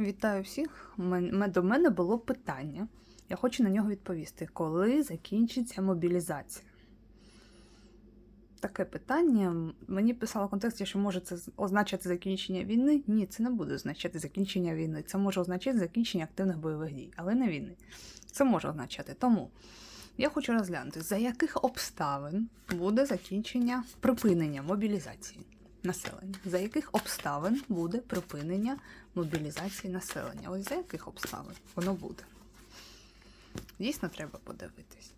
Вітаю всіх. До мене було питання. Я хочу на нього відповісти. Коли закінчиться мобілізація? Таке питання. Мені писало в контексті, що може це означати закінчення війни. Ні, це не буде означати закінчення війни. Це може означати закінчення активних бойових дій, але не війни. Це може означати. Тому я хочу розглянути, за яких обставин буде закінчення припинення мобілізації населення. За яких обставин буде припинення мобілізації населення? Ось за яких обставин воно буде? Дійсно, треба подивитись.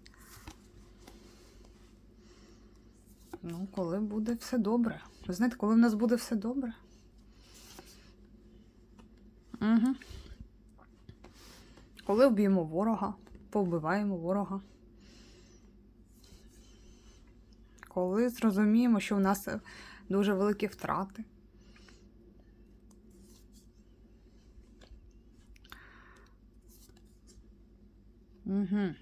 Ну, коли буде все добре. Ви знаєте, коли в нас буде все добре? Угу. Коли вб'ємо ворога, повбиваємо ворога. Коли зрозуміємо, що в нас дуже великі втрати. Угу.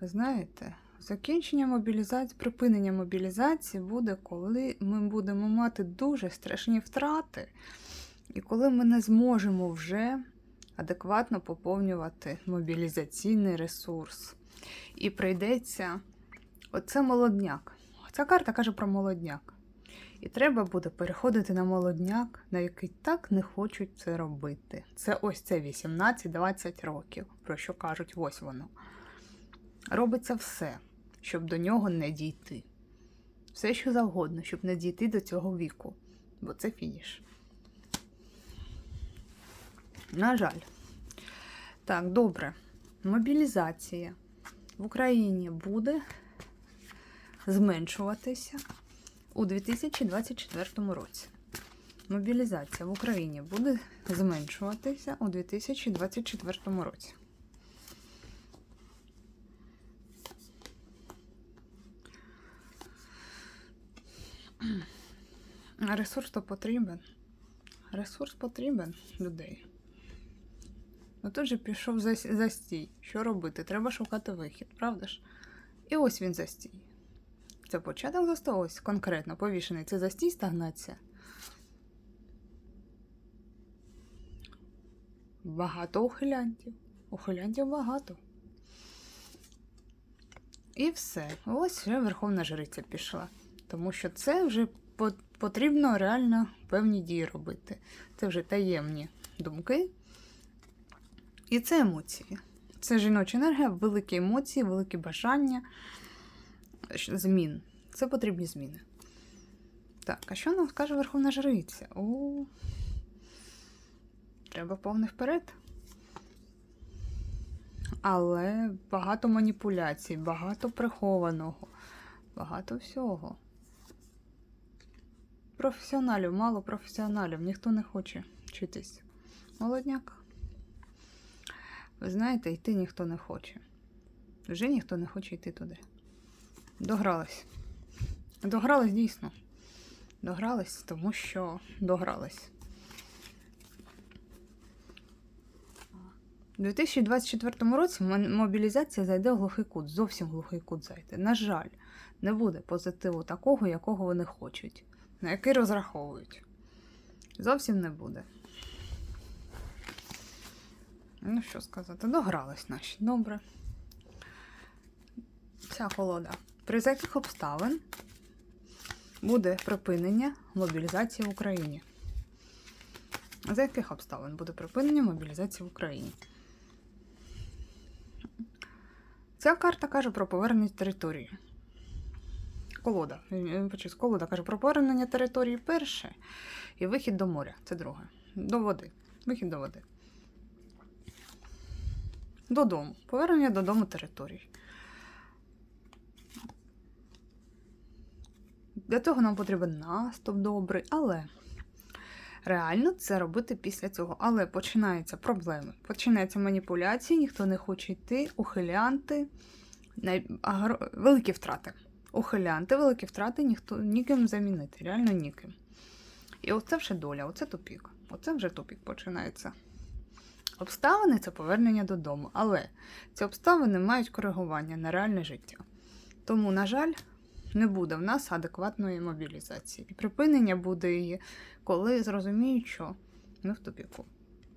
Ви знаєте, закінчення мобілізації, припинення мобілізації буде, коли ми будемо мати дуже страшні втрати, і коли ми не зможемо вже адекватно поповнювати мобілізаційний ресурс. І прийдеться оце молодняк. Ця карта каже про молодняк. І треба буде переходити на молодняк, на який так не хочуть це робити. Це ось це 18-20 років, про що кажуть, ось воно. Робиться все, щоб до нього не дійти. Все, що завгодно, щоб не дійти до цього віку, бо це фініш. На жаль. Так, добре. Мобілізація в Україні буде зменшуватися у 2024 році. Мобілізація в Україні буде зменшуватися у 2024 році. Ресурс то потрібен. Ресурс потрібен людей. Ну тут же пішов застій. Що робити? Треба шукати вихід, правда ж? І ось він застій. Це початок застогось конкретно повішений. Це застій стагнація. Багато ухилянтів. Ухилянтів багато. І все. Ось вже Верховна Жриця пішла. Тому що це вже потрібно реально певні дії робити. Це вже таємні думки. І це емоції. Це жіноча енергія, великі емоції, великі бажання змін. Це потрібні зміни. Так, а що нам скаже Верховна Жриця? О, треба повний вперед. Але багато маніпуляцій, багато прихованого, багато всього. Професіоналів, мало професіоналів, ніхто не хоче вчитись. Молодняк. Ви знаєте, йти ніхто не хоче. Вже ніхто не хоче йти туди. Догрались. Догрались дійсно. Догрались, тому що догрались. У 2024 році мобілізація зайде в глухий кут, зовсім глухий кут зайде. На жаль, не буде позитиву такого, якого вони хочуть, на який розраховують. Зовсім не буде. Ну, що сказати, догрались наші. Добре. Ця холода. При яких обставин буде припинення мобілізації в Україні? За яких обставин буде припинення мобілізації в Україні? Ця карта каже про повернення території. Колода. Колода каже про повернення території перше і вихід до моря. Це друге. До води. Вихід до води. Додому. Повернення додому територій. Для цього нам потрібен наступ добрий, але реально це робити після цього. Але починаються проблеми. Починаються маніпуляції, ніхто не хоче йти, ухилянти, най... агро... великі втрати. Ухилянти, великі втрати, ніхто ніким замінити, реально ніким. І оце вже доля, оце тупік. Оце вже тупік починається. Обставини це повернення додому, але ці обставини мають коригування на реальне життя. Тому, на жаль, не буде в нас адекватної мобілізації. І припинення буде її, коли зрозуміють, що ми в тупіку.